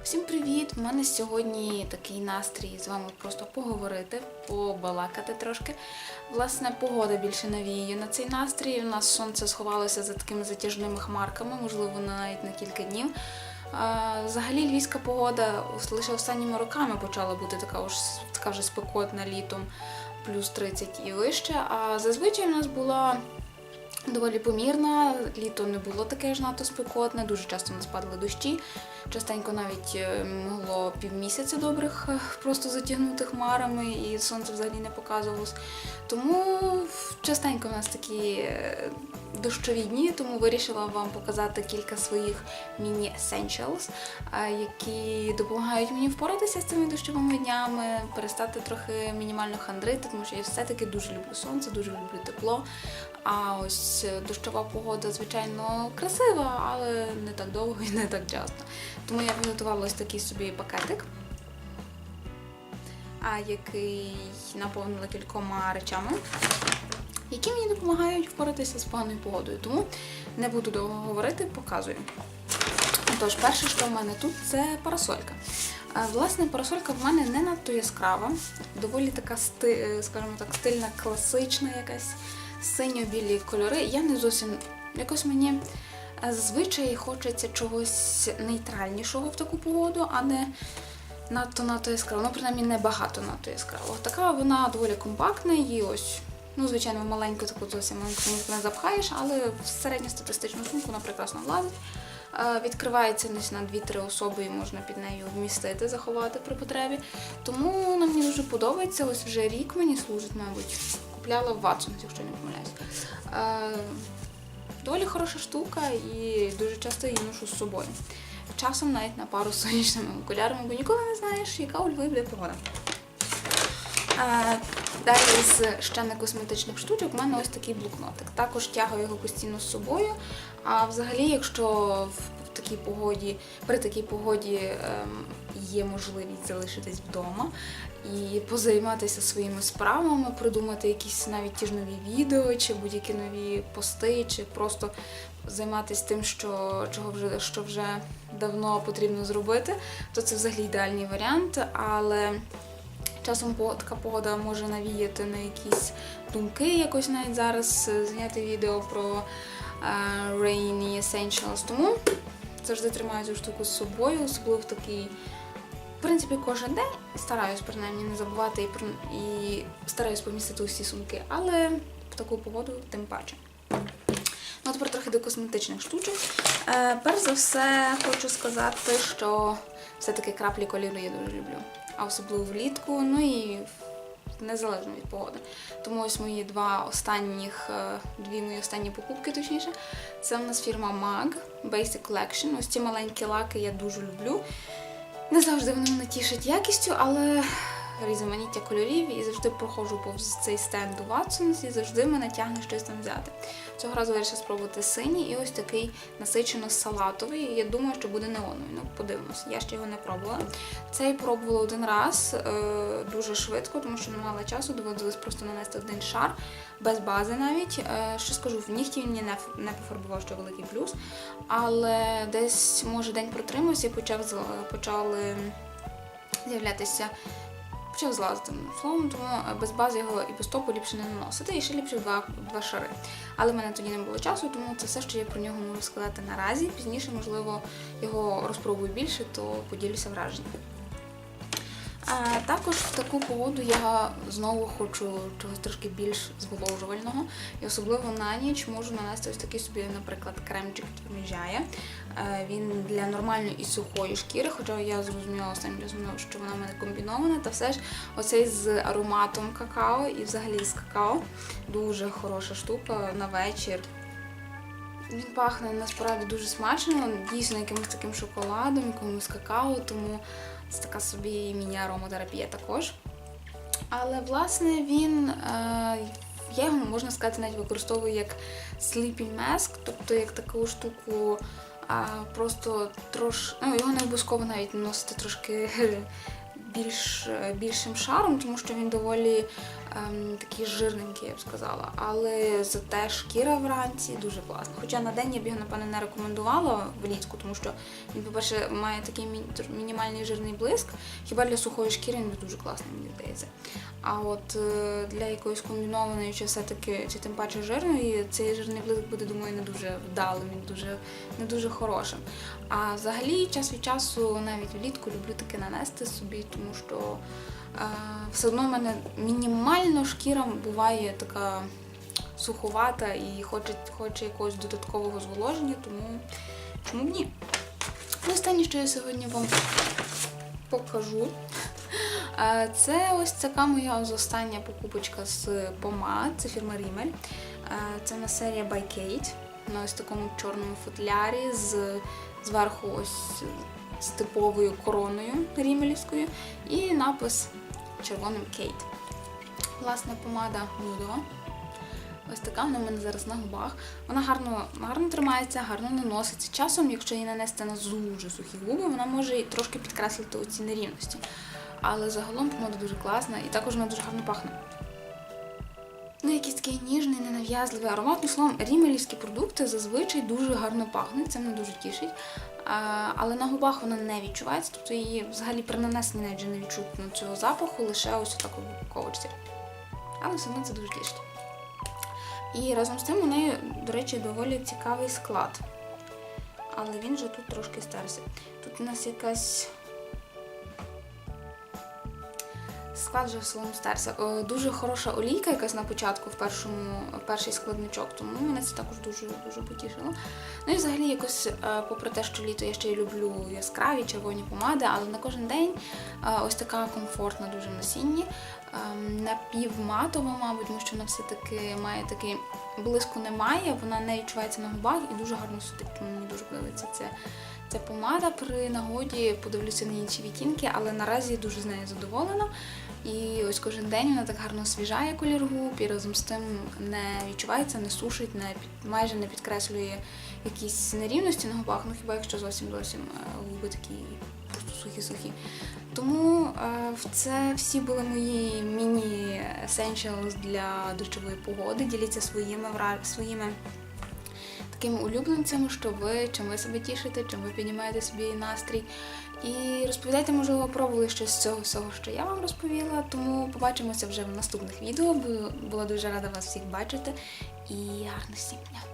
Всім привіт! У мене сьогодні такий настрій з вами просто поговорити, побалакати трошки. Власне, погода більше навіює на цей настрій. У нас сонце сховалося за такими затяжними хмарками, можливо, навіть на кілька днів. Взагалі львівська погода лише останніми роками почала бути така, уж, така вже спекотна літом, плюс 30 і вище. А зазвичай у нас була доволі помірна. Літо не було таке ж надто спекотне, дуже часто не спадали дощі. Частенько навіть е, могло півмісяця добрих е, просто затягнути хмарами, і сонце взагалі не показувалось. Тому частенько у нас такі е, дощові дні, тому вирішила вам показати кілька своїх е, які допомагають мені впоратися з цими дощовими днями, перестати трохи мінімально хандрити, тому що я все-таки дуже люблю сонце, дуже люблю тепло. А ось е, дощова погода, звичайно, красива, але не так довго і не так часто. Тому я підготувала ось такий собі пакетик, який наповнила кількома речами, які мені допомагають впоратися з поганою погодою. Тому не буду довго говорити, показую. Тож, перше, що в мене тут, це парасолька. Е, Власне, парасолька в мене не надто яскрава, доволі така е, скажімо так, стильна, класична якась синьо-білі кольори. Я не зовсім якось мені е, зазвичай хочеться чогось нейтральнішого в таку погоду, а не надто надто яскраво. Ну, принаймні, не багато надто яскраво. Така вона доволі компактна і ось. Ну, звичайно, маленьку таку зовсім маленьку не запхаєш, але в середньостатистичну сумку вона прекрасно влазить. Е, Відкривається десь на 2-3 особи і можна під нею вмістити, заховати при потребі. Тому вона мені дуже подобається. Ось вже рік мені служить, мабуть. Купляла в Watsons, якщо не помиляюсь. Е, Доволі хороша штука і дуже часто її ношу з собою. Часом навіть на пару з сонячними окулярами, бо ніколи не знаєш, яка у Львові буде погода. Е, Далі з ще не косметичних штучок у мене ось такий блокнотик. Також тягаю його постійно з собою. А взагалі, якщо в такій погоді, при такій погоді ем, є можливість залишитись вдома і позайматися своїми справами, придумати якісь навіть ті ж нові відео, чи будь-які нові пости, чи просто займатися тим, що, чого вже, що вже давно потрібно зробити, то це взагалі ідеальний варіант. Але Часом така погода може навіяти на якісь думки, якось навіть зараз е, зняти відео про е, Rainy Essentials. Тому завжди тримаю цю штуку з собою, особливо в такий, в принципі, кожен день стараюсь принаймні не забувати і, і стараюсь помістити усі сумки, але в таку погоду тим паче. Ну, тепер трохи до косметичних штучок. Е, перш за все, хочу сказати, що все-таки краплі кольору я дуже люблю. А особливо влітку, ну і незалежно від погоди. Тому ось мої два останніх, е, дві мої останні покупки, точніше, це в нас фірма MAG Basic Collection. Ось ці маленькі лаки я дуже люблю. Не завжди вони мене тішать якістю, але різноманіття кольорів і завжди проходжу повз цей стенд у Watsons і завжди мене тягне щось там взяти. Цього разу вирішила спробувати синій і ось такий насичено салатовий. Я думаю, що буде неоновий. Ну, подивимось, я ще його не пробувала. Цей пробувала один раз е, дуже швидко, тому що не мала часу, доводилось просто нанести один шар без бази навіть. Е, що скажу, в нігті він мені не, пофарбував, що великий плюс. Але десь, може, день протримався і почав, почали з'являтися почав злазити словом, тому е, без бази його і без топу ліпше не наносити, і ще ліпше два, два шари. Але в мене тоді не було часу, тому це все, що я про нього можу сказати наразі. Пізніше, можливо, його розпробую більше, то поділюся враженням. А, також в таку погоду я знову хочу чогось трошки більш зволожувального. І особливо на ніч можу нанести ось такий собі, наприклад, кремчик Торміжає. Він для нормальної і сухої шкіри, хоча я зрозуміла останнім часом, що вона в мене комбінована, та все ж оцей з ароматом какао і взагалі з какао. Дуже хороша штука на вечір. Він пахне насправді дуже смачно, дійсно якимось таким шоколадом, якимось какао, тому це така собі міні-ароматерапія також. Але власне він, е, я його можна сказати, навіть використовую як sleeping mask, тобто як таку штуку, а, просто трош, ну, його не обов'язково навіть носити трошки більш, більшим шаром, тому що він доволі ем, такий жирненький, я б сказала. Але зате шкіра вранці дуже класна. Хоча на день я б його, напевно, не рекомендувала влітку, тому що він, по-перше, має такий мі- мінімальний жирний блиск. Хіба для сухої шкіри він дуже класний, мені здається. А от е, для якоїсь комбінованої, чи все-таки, чи тим паче жирної, цей жирний блиск буде, думаю, не дуже вдалим, він дуже, не дуже хорошим. А взагалі, час від часу, навіть влітку, люблю таке нанести собі, тому що все одно в мене мінімально шкіра буває така суховата і хоче, хоче якогось додаткового зволоження, тому чому б ні? І останнє, що я сьогодні вам покажу. Це ось така моя остання покупочка з помад. Це фірма Rimmel. Це на серія by Kate. На ось такому чорному футлярі з зверху ось з типовою короною рімелівською і напис червоним Kate. Власне, помада нюдова. Ось така вона в мене зараз на губах. Вона гарно, гарно тримається, гарно наноситься. Часом, якщо її нанести на дуже сухі губи, вона може і трошки підкреслити оці нерівності. Але загалом помада дуже класна і також вона дуже гарно пахне. Ну, якийсь такий ніжний, ненав'язливий аромат. Ну, словом, рімелівські продукти зазвичай дуже гарно пахнуть, це мене дуже тішить. Але на губах вона не відчувається, тобто її взагалі при нанесенні навіть не відчутно цього запаху, лише ось так у упаковочці. Але одно це дуже тішить. І разом з тим у неї, до речі, доволі цікавий склад. Але він же тут трошки старся. Тут у нас якась. Склад вже своєму стерся. Дуже хороша олійка, якась на початку в першому перший складничок, тому мене це також дуже дуже потішило. Ну і взагалі, якось, е, попри те, що літо я ще й люблю яскраві червоні помади, але на кожен день е, ось така комфортна дуже в носінні. Ем, Напівматова, мабуть, тому що вона все-таки має такий блиску немає, вона не відчувається на губах і дуже гарно сидить. Мені дуже подобається це. Ця помада при нагоді подивлюся на інші відтінки, але наразі дуже з нею задоволена. І ось кожен день вона так гарно освіжає колір губ і разом з тим не відчувається, не сушить, не під, майже не підкреслює якісь нерівності на губах, ну хіба якщо зовсім зовсім е, губи такі просто сухі-сухі. Тому е, в це всі були мої міні-essentials для дощової погоди. Діліться своїми своїми такими улюбленцями, що ви, чим ви себе тішите, чим ви піднімаєте собі настрій. І розповідайте, можливо, пробували щось з цього всього, що я вам розповіла. Тому побачимося вже в наступних відео. Була дуже рада вас всіх бачити. І гарних всім дня!